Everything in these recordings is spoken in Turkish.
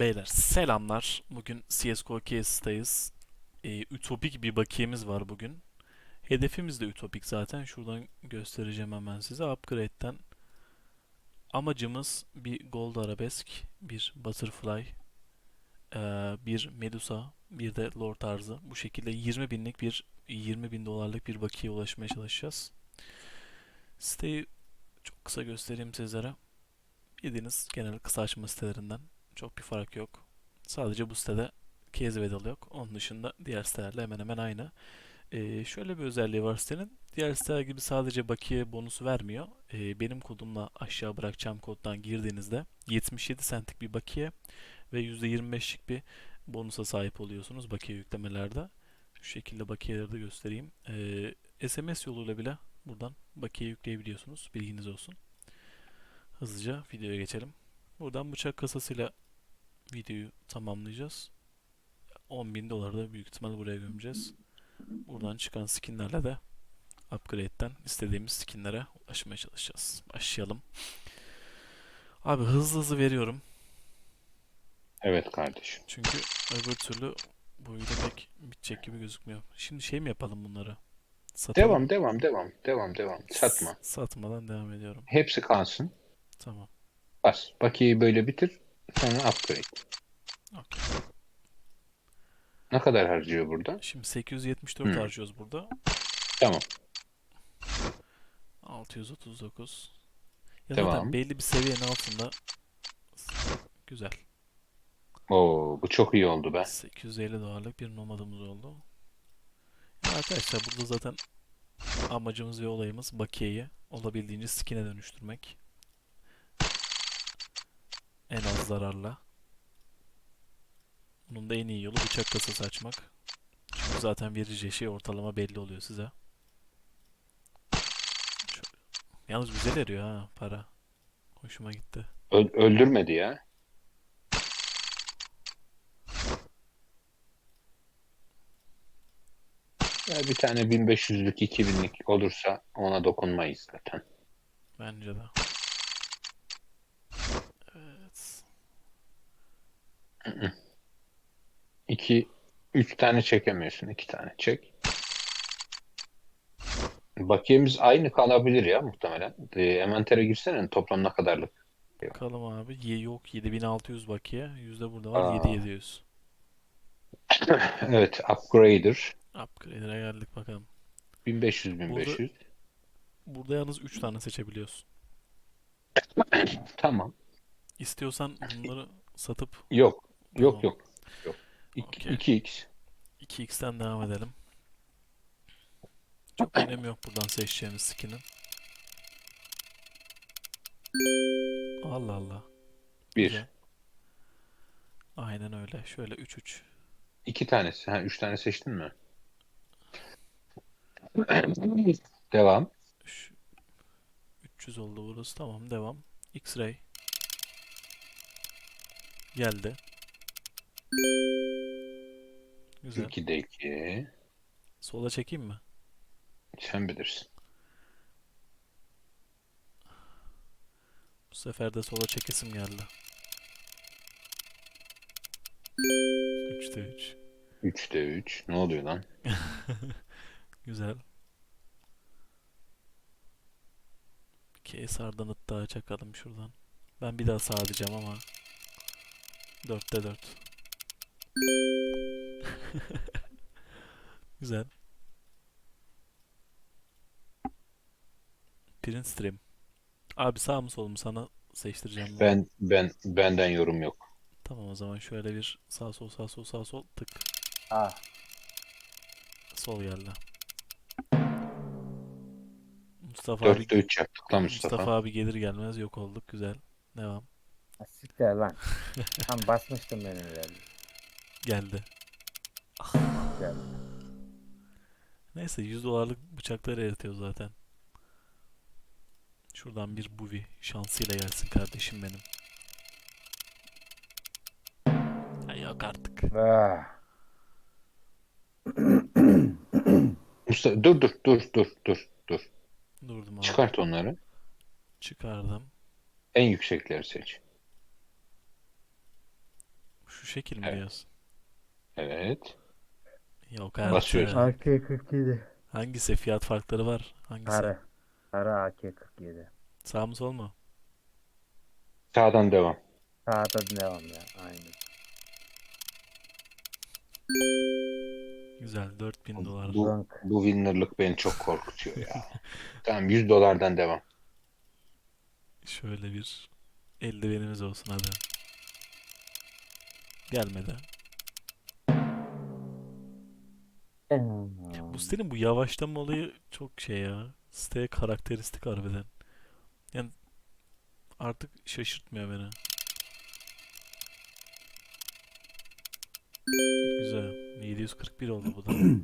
Beyler selamlar. Bugün CSGO Case'dayız. Ee, ütopik bir bakiyemiz var bugün. Hedefimiz de ütopik zaten. Şuradan göstereceğim hemen size. Upgrade'den amacımız bir Gold Arabesk, bir Butterfly, eee, bir Medusa, bir de Lord tarzı. Bu şekilde 20 binlik bir 20 bin dolarlık bir bakiye ulaşmaya çalışacağız. Siteyi çok kısa göstereyim sizlere. Bildiğiniz genel kısa açma sitelerinden. Çok bir fark yok. Sadece bu sitede Case Vedal yok. Onun dışında diğer sitelerle hemen hemen aynı. Ee, şöyle bir özelliği var sitenin. Diğer siteler gibi sadece bakiye bonusu vermiyor. Ee, benim kodumla aşağı bırakacağım koddan girdiğinizde 77 centlik bir bakiye ve %25'lik bir bonusa sahip oluyorsunuz bakiye yüklemelerde. Şu şekilde bakiyeleri de göstereyim. Ee, SMS yoluyla bile buradan bakiye yükleyebiliyorsunuz. Bilginiz olsun. Hızlıca videoya geçelim. Buradan bıçak kasasıyla videoyu tamamlayacağız. 10.000 doları da büyük ihtimal buraya gömeceğiz. Buradan çıkan skinlerle de upgrade'den istediğimiz skinlere ulaşmaya çalışacağız. Başlayalım. Abi hızlı hızlı veriyorum. Evet kardeşim. Çünkü öbür türlü bu video pek bitecek gibi gözükmüyor. Şimdi şey mi yapalım bunları? Satalım. Devam, devam, devam, devam, devam. Satma. S- Satmadan devam ediyorum. Hepsi kalsın. Tamam. Bas. Bakiyeyi böyle bitir. Sonra upgrade. Okey. Ne kadar harcıyor burada? Şimdi 874 Hmm. harcıyoruz burada. Tamam. 639. Ya Devam. zaten belli bir seviyenin altında güzel. Oo, bu çok iyi oldu be. 850 dolarlık bir nomadımız oldu. Ya arkadaşlar burada zaten amacımız ve olayımız bakiyeyi olabildiğince skin'e dönüştürmek. En az zararla. Bunun da en iyi yolu bıçak kasası açmak. Çünkü zaten vereceği şey ortalama belli oluyor size. Şöyle. Yalnız güzel eriyor ha para. Hoşuma gitti. Öl- öldürmedi ya. Ya bir tane 1500'lük, 2000'lik olursa ona dokunmayız zaten. Bence de. 2 3 tane çekemiyorsun. 2 tane çek. Bakiyemiz aynı kalabilir ya muhtemelen. E, envantere girsene toplam ne kadarlık? Bakalım abi. Ye yok 7600 bakiye. Yüzde burada var Aa. 7700. Evet, upgrader. Upgrade'e geldik bakalım. 1500 1500. Burada yalnız 3 tane seçebiliyorsun. Tamam. İstiyorsan bunları satıp Yok. Yok yok. Yok. İk- Okey. 2x. 2x'ten devam edelim. Çok önemi yok buradan seçeceğimiz skin'in. Allah Allah. 1. Güzel. Aynen öyle. Şöyle 3-3. 2 tanesi. Ha 3 tane seçtin mi? Devam. Üç- 300 oldu burası. Tamam devam. X-ray. Geldi. Güzel. 2'de 2. Sola çekeyim mi? Sen bilirsin. Bu sefer de sola çekesim geldi. 3'te 3. 3'de 3. Ne oluyor lan? Güzel. Kesar'dan ıttağa çakalım şuradan. Ben bir daha sağ diyeceğim ama 4'te 4. Güzel. Print Stream. Abi sağ mı sol mu sana seçtireceğim bunu. Ben ben benden yorum yok. Tamam o zaman şöyle bir sağ sol sağ sol sağ sol tık. Ah, Sol geldi. Mustafa abi 4'te 3 yaptık lan Mustafa. Mustafa. abi gelir gelmez yok olduk. Güzel. Devam. siktir lan. Tam basmıştım ben herhalde. Geldi. Güzel. Neyse 100 dolarlık bıçakları eritıyor zaten. Şuradan bir buvi şansıyla gelsin kardeşim benim. Ya yok artık. Ah. Mustafa dur dur dur dur dur dur. Durdum abi. Çıkart onları. Çıkardım. En yüksekleri seç. Şu şekil mi Evet. diyorsun? Evet. Yok artık. Basıyorsun. AK-47. Hangisi? Fiyat farkları var. Hangisi? Sarı. Sarı AK-47. Sağ mı sol mu? Sağdan devam. Sağda devam ya. Aynen. Güzel 4000 dolar. Bu, bu winner'lık beni çok korkutuyor ya. tamam 100 dolardan devam. Şöyle bir eldivenimiz olsun hadi. Gelmedi. Bu sitenin bu yavaşlama olayı çok şey ya. Siteye karakteristik harbiden. Yani artık şaşırtmıyor beni. Güzel. 741 oldu bu da.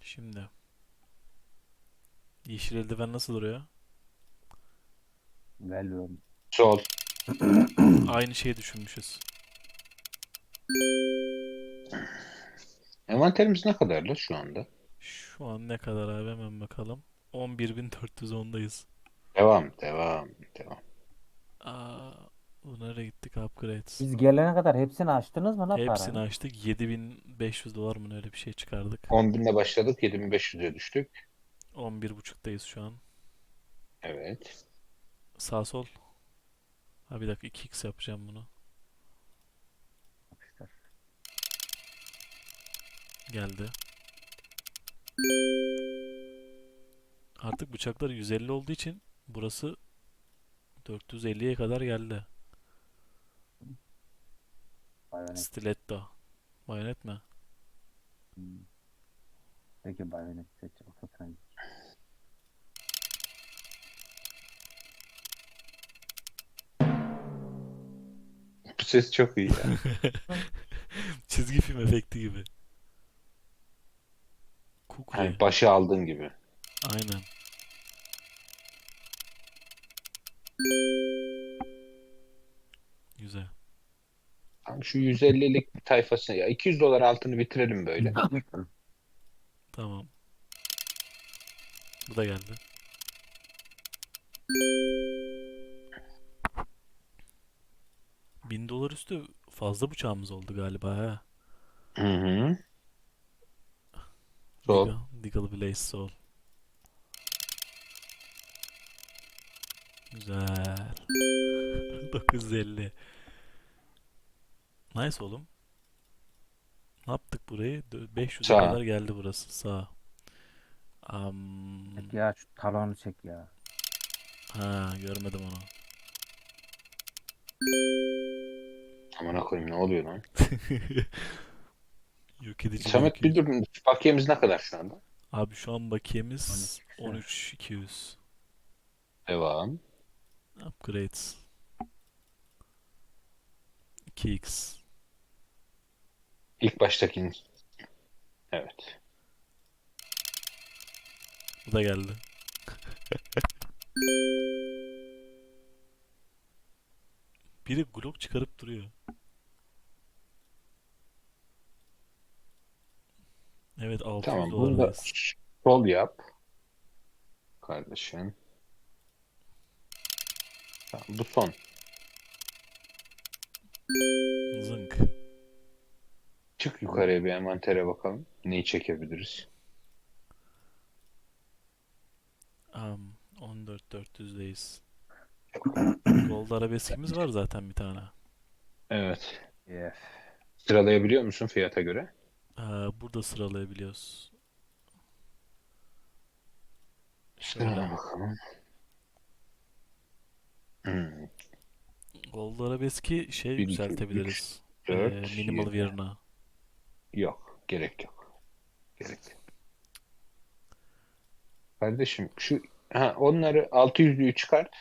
Şimdi. Yeşil eldiven nasıl duruyor? Velvet. Sol. Aynı şeyi düşünmüşüz. Envanterimiz ne kadarlı şu anda? Şu an ne kadar abi hemen bakalım. 11.410'dayız. Devam, devam, devam. Aa, bu nereye gittik? Upgrades. Biz gelene kadar hepsini açtınız mı lan Hepsini paranın? açtık. 7500 dolar mı ne öyle bir şey çıkardık. 10.000'le başladık, 7.500'e düştük. 11.5'tayız şu an. Evet. Sağ sol. Ha bir dakika 2x yapacağım bunu. Geldi. Artık bıçaklar 150 olduğu için burası 450'ye kadar geldi. Bayonet. Stiletto. Bayonet mi? Hmm. Peki bayonet seç. Ototan. Bu ses çok iyi ya. Çizgi film efekti gibi. Kukri. Hani başı aldın gibi. Aynen. Güzel. Tam şu 150'lik bir tayfasını ya 200 dolar altını bitirelim böyle. Tamam. Bu da geldi. Bin dolar üstü fazla bıçağımız oldu galiba ha. Hı hı. Sol. Deagle, Deagle Blaze Sol. Güzel. 950. Nice oğlum. Ne yaptık burayı? Dö- 500'e Sağ. kadar geldi burası. Sağ. Am, Çek ya şu talonu çek ya. ha görmedim onu. Aman koyayım ne oluyor lan? Yok edici Samet bir bakıyor. dur. Bakiyemiz ne kadar şu anda? Abi şu an bakiyemiz 12 13200. Devam. Upgrades. 2x. İlk baştakinin. Evet. Bu da geldi. Biri Glock çıkarıp duruyor. Evet 600 Tamam. Bunu da sol yap. Kardeşim. Tamam, bu son. Zınk. Çık yukarıya bir envantere bakalım. Neyi çekebiliriz? Um, 14400'deyiz. Gold arabeskimiz var zaten bir tane. Evet. Yes. Sıralayabiliyor musun fiyata göre? Ee, burada sıralayabiliyoruz. Şöyle. Sırala bakalım. Hmm, Gold arabeski şey Bir, iki, yükseltebiliriz. Ee, dört, minimal yedi. Virna. Yok. Gerek yok. Gerek yok. Kardeşim şu ha, onları 600'lüyü çıkart.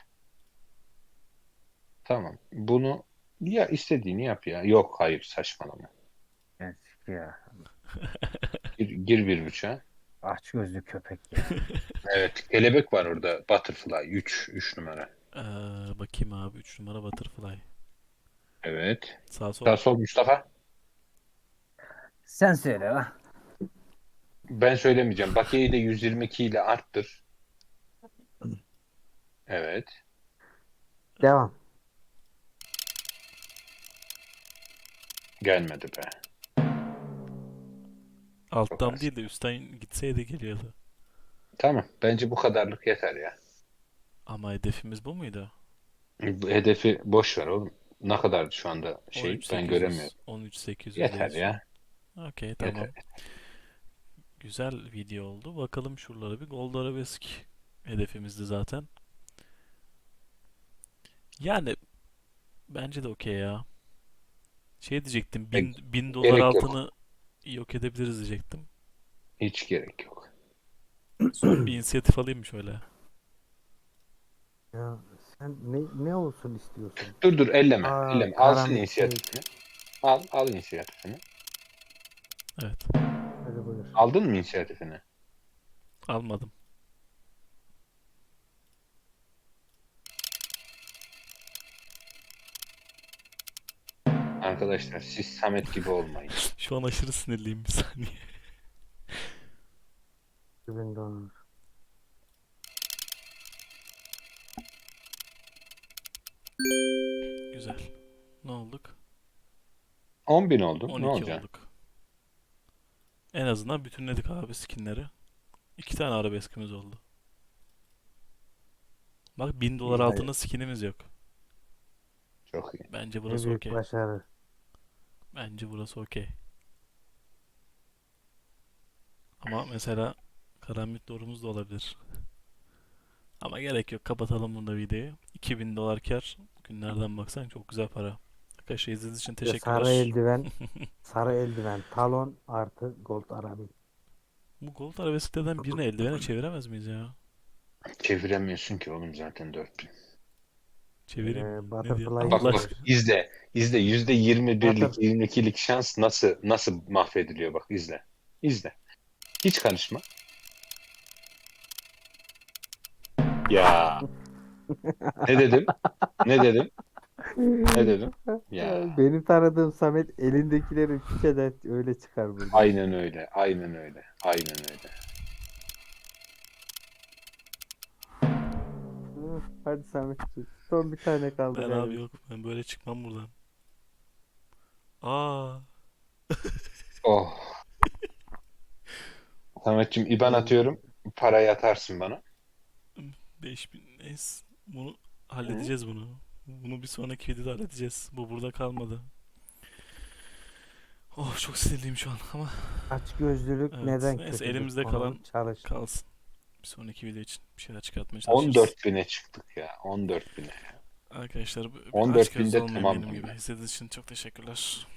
Tamam. Bunu ya istediğini yap ya. Yok hayır saçmalama. Ben sik ya. Gir, gir bir bıçağa. Aç gözlü köpek ya. Evet. Kelebek var orada. Butterfly. 3. 3 numara. Ee, bakayım abi 3 numara Butterfly. Evet. Sağ sol. Sağ sol Mustafa. Sen söyle lan. Ben söylemeyeceğim. Bakiyeyi de 122 ile arttır. Evet. Devam. Gelmedi be. Alttan değil de üstten gitseydi geliyordu. Tamam. Bence bu kadarlık yeter ya. Ama hedefimiz bu muydu? Hedefi boş ver oğlum. Ne kadardı şu anda şey 13.800, ben göremiyorum. 13.800 Yeter deyiz. ya. Okey tamam. Yeter. Güzel video oldu. Bakalım şuralara bir Gold Arabesk hedefimizdi zaten. Yani bence de okey ya. Şey diyecektim. Bin, bin dolar gerek altını yok edebiliriz diyecektim. Hiç gerek yok. Son bir inisiyatif alayım mı şöyle? Ya sen ne, ne olsun istiyorsun? Dur dur elleme. Aa, elleme. Alsın karanlık inisiyatifini. Al, al inisiyatifini. Evet. Hadi buyur. Aldın mı inisiyatifini? Almadım. Arkadaşlar siz Samet gibi olmayın. Şu an aşırı sinirliyim bir saniye. 2000 dolar. Güzel. Ne olduk? 10 bin oldu. 12 ne olacak? olduk. En azından bütünledik abi skinleri. İki tane arabeskimiz oldu. Bak 1000 dolar İyi, altında skinimiz yok. Çok iyi. Bence burası okey. başarı. Bence burası okey. Ama mesela karanlık doğrumuz da olabilir. Ama gerek yok. Kapatalım bunda videoyu. 2000 dolar kar. Günlerden baksan çok güzel para. Arkadaşlar izlediğiniz için teşekkürler. Sarı eldiven, sarı eldiven, talon artı gold arabi. Bu gold arabesklerden birini eldivene çeviremez miyiz ya? Çeviremiyorsun ki oğlum zaten 4000. Çevireyim. Ee, butterfly? Bak bak izle. İzle yüzde 21'lik Bakın. 22'lik şans nasıl nasıl mahvediliyor bak izle. İzle. Hiç karışma. Ya. ne dedim? Ne dedim? Ne dedim? Ya. Benim tanıdığım Samet elindekileri şişeden öyle çıkar burada. Aynen öyle. Aynen öyle. Aynen öyle. Hı, Hadi Samet son bir tane kaldı. Ben galiba. abi yok. Ben böyle çıkmam buradan. Aa. Oh. Sametciğim IBAN atıyorum. Parayı atarsın bana. 5000 neyse. Bunu halledeceğiz bunu. Bunu bir sonraki videoda halledeceğiz. Bu burada kalmadı. Oh çok sinirliyim şu an ama Aç gözlülük Evet, neden neyse, kötüdür? elimizde Onu kalan çalış. kalsın. Bir sonraki video için bir şeyler çıkartmaya çalışırız. 14 bine çıktık ya. 14 bine. Arkadaşlar bu- 14 aç gözlü binde olmayın tamam benim gibi. İzlediğiniz için çok teşekkürler.